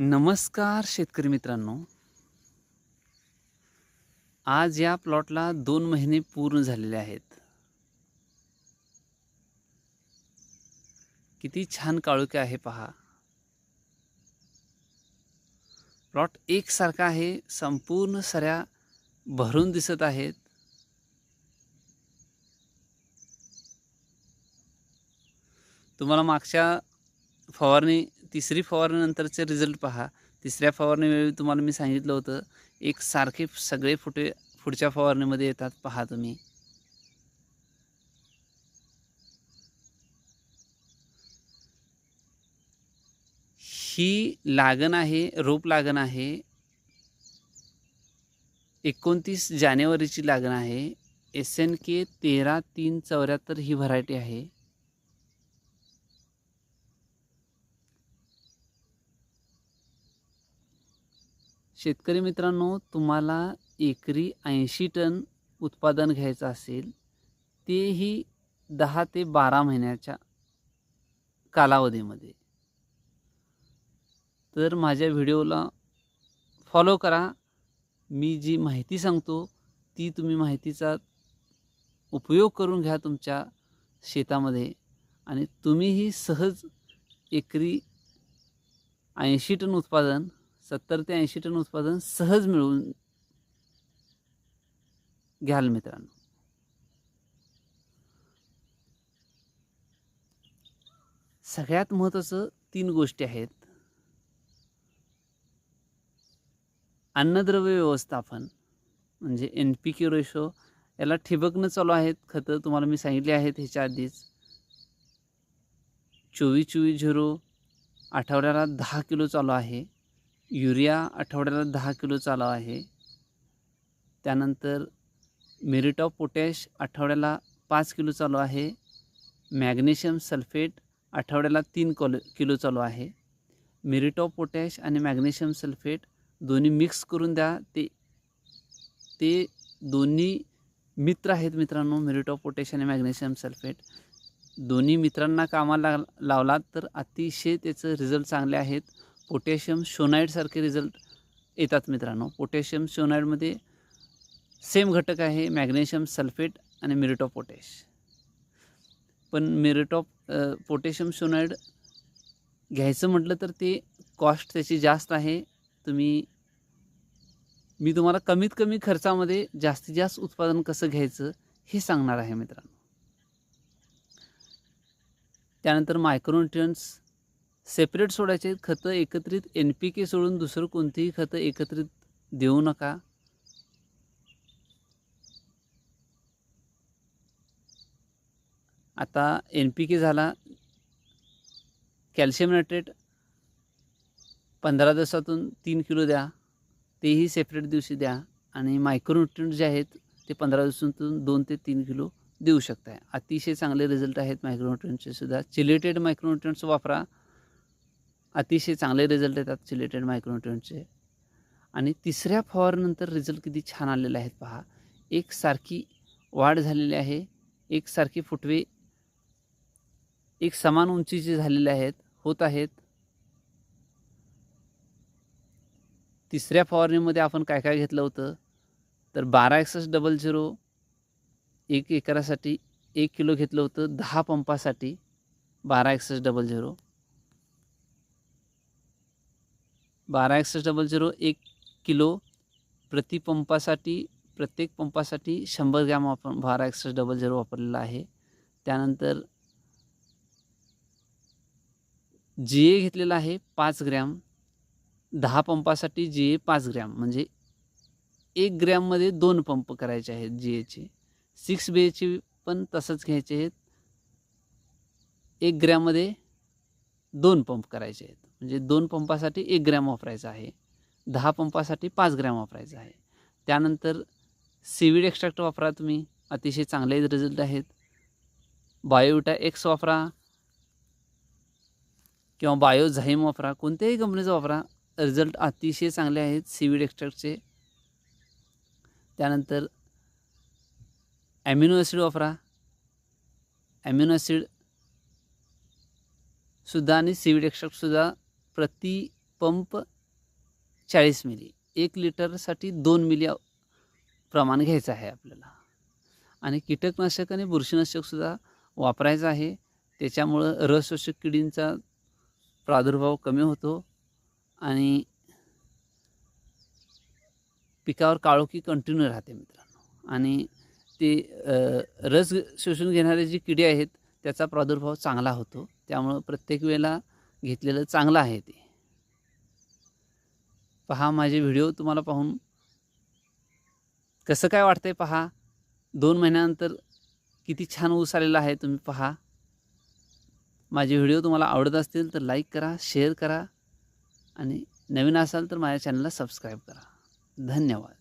नमस्कार शेतकरी मित्रांनो. आज या प्लॉटला दोन महिने पूर्ण झालेले आहेत. किती छान काळुके आहे पहा. प्लॉट एकसारखा आहे संपूर्ण सऱ्या भरून दिसत आहेत. तुम्हाला मागच्या फवारणी तिसरी फवारणीनंतरचे रिझल्ट पहा. तिसऱ्या फवारणीवेळी तुम्हाला मी सांगितलं होतं एक सारखे सगळे फुटे पुढच्या फवारणीमध्ये येतात. पहा तुम्ही. ही लागण आहे रोप लागण आहे. एकोणतीस जानेवारीची लागण आहे. एस एन के तेरा तीन चौऱ्याहत्तर ही व्हरायटी आहे. शेतकरी मित्रांनो तुम्हाला एकरी ऐंशी टन उत्पादन घ्यायचं असेल तेही दहा ते बारा महिन्याच्या कालावधीमध्ये. तर माझ्या व्हिडिओला फॉलो करा. मी जी माहिती सांगतो ती तुम्ही माहितीचा उपयोग करून घ्या तुमच्या शेतामध्ये आणि तुम्हीही सहज एकरी ऐंशी टन उत्पादन सत्तर ते ऐंशी टन उत्पादन सहज मिळवून घ्याल मित्रांनो. सगळ्यात महत्त्वाचं तीन गोष्टी आहेत. अन्नद्रव्य व्यवस्थापन म्हणजे एन पी क्यू रेशो याला ठिबकनं चालू आहेत खतं तुम्हाला मी सांगितले आहेत ह्याच्या आधीच. चोवीस चोवीस झिरो आठवड्याला दहा किलो चालू आहे. युरिया आठवड्याला दहा किलो चालू आहे. त्यानंतर मेरिट ऑफ पोटॅश आठवड्याला पाच किलो चालू आहे. मॅग्नेशियम सल्फेट आठवड्याला तीन कॉल किलो चालू आहे. मेरिट ऑफ पोटॅश आणि मॅग्नेशियम सल्फेट दोन्ही मिक्स करून द्या. ते ते दोन्ही मित्र आहेत मित्रांनो मेरिट ऑफ पोटॅश आणि मॅग्नेशियम सल्फेट. दोन्ही मित्रांना कामाला लावलात तर अतिशय त्याचं रिझल्ट चांगले आहेत. पोटॅशियम शोनाईडसारखे रिझल्ट येतात मित्रांनो. पोटॅशियम शोनाईडमध्ये सेम घटक आहे मॅग्नेशियम सल्फेट आणि मिरिट ऑफ पोटॅश. पण मिरिट ऑफ पोटॅशियम शोनाईड घ्यायचं म्हटलं तर ते कॉस्ट त्याची जास्त आहे. तुम्ही मी तुम्हाला कमीत कमी खर्चामध्ये जास्तीत जास्त उत्पादन कसं घ्यायचं हे सांगणार आहे मित्रांनो. त्यानंतर मायक्रोन्युट्रियन्स सेपरेट सोडायचे आहेत. खतं एकत्रित एन पी के सोडून दुसरं कोणतीही खतं एकत्रित देऊ नका. आता एन पी के झाला. कॅल्शियम नायट्रेट पंधरा दिवसातून तीन किलो द्या. तेही सेपरेट दिवशी द्या. आणि मायक्रोन्युट्रिंट जे आहेत ते पंधरा दिवसातून दोन ते तीन किलो देऊ शकताय. अतिशय चांगले रिझल्ट आहेत मायक्रोन्युट्रिंटचे सुद्धा. चिलेटेड मायक्रोन्युट्रिंट्स वापरा. अतिशय चांगले रिझल्ट येतात चिलेटेड मायक्रोन्युट्रियनचे आणि तिसऱ्या फवारनंतर रिझल्ट किती छान आलेले आहेत पहा. एकसारखी वाढ झालेली आहे. एकसारखी फुटवे एक समान उंचीचे झालेले आहेत होत आहेत. तिसऱ्या फवारणीमध्ये आपण काय काय घेतलं होतं? तर बारा एकसष्ट डबल झिरो एक एकरासाठी एक किलो घेतलं होतं. दहा पंपासाठी बारा एकसष्ट डबल झिरो बारा एकसष्ट डबल झिरो एक किलो प्रति पंपासाठी प्रत्येक पंपासाठी शंभर ग्रॅम आपण बारा एकसष्ट डबल झिरो वापरलेला आहे. त्यानंतर जी ए घेतलेला आहे पाच ग्रॅम. दहा पंपासाठी जी ए पाच ग्रॅम म्हणजे एक ग्रॅममध्ये दोन पंप करायचे आहेत जी एचे सिक्स बी एचे पण तसंच घ्यायचे आहेत. एक ग्रॅममध्ये दोन पंप करायचे आहेत. म्हणजे दोन पंपासाठी एक ग्रॅम वापरायचा आहे. दहा पंपासाठी पाच ग्रॅम वापरायचा आहे. त्यानंतर सीविड एक्स्ट्रॅक्ट वापरा तुम्ही. अतिशय चांगले रिझल्ट आहेत. बायोविटा एक्स वापरा. किंवा बायो झाईम वापरा. कोणत्याही कंपनीचा वापरा. रिझल्ट अतिशय चांगले आहेत सीविड एक्स्ट्रॅक्टचे त्यानंतर ॲमिनो ॲसिड वापरा. ॲमिनो ॲसिड सुद्धा आणि सीविड एक्स्ट्रॅक्टसुद्धा प्रति पंप चाळीस मिली. एक लिटरसाठी दोन मिली प्रमाण घ्यायचं आहे आपल्याला. आणि कीटकनाशक आणि बुरशीनाशकसुद्धा वापरायचं आहे. त्याच्यामुळं रसशोषक किडींचा प्रादुर्भाव कमी होतो. आणि पिकावर काळोखी कंटिन्यू राहते मित्रांनो. आणि ते रस शोषून घेणारे जी किडी आहेत त्याचा प्रादुर्भाव चांगला होतो. त्यामुळं प्रत्येक वेळेला घेतलेलं चांगलं आहे ते. पहा माझे व्हिडिओ तुम्हाला पाहून. कसं काय वाटतंय पहा? दोन महिन्यानंतर किती छान ऊस आलेला आहे तुम्ही पहा. माझे व्हिडिओ तुम्हाला आवडत असतील तर लाईक करा शेअर करा आणि नवीन असाल तर माझ्या चॅनलला सबस्क्राईब करा. धन्यवाद.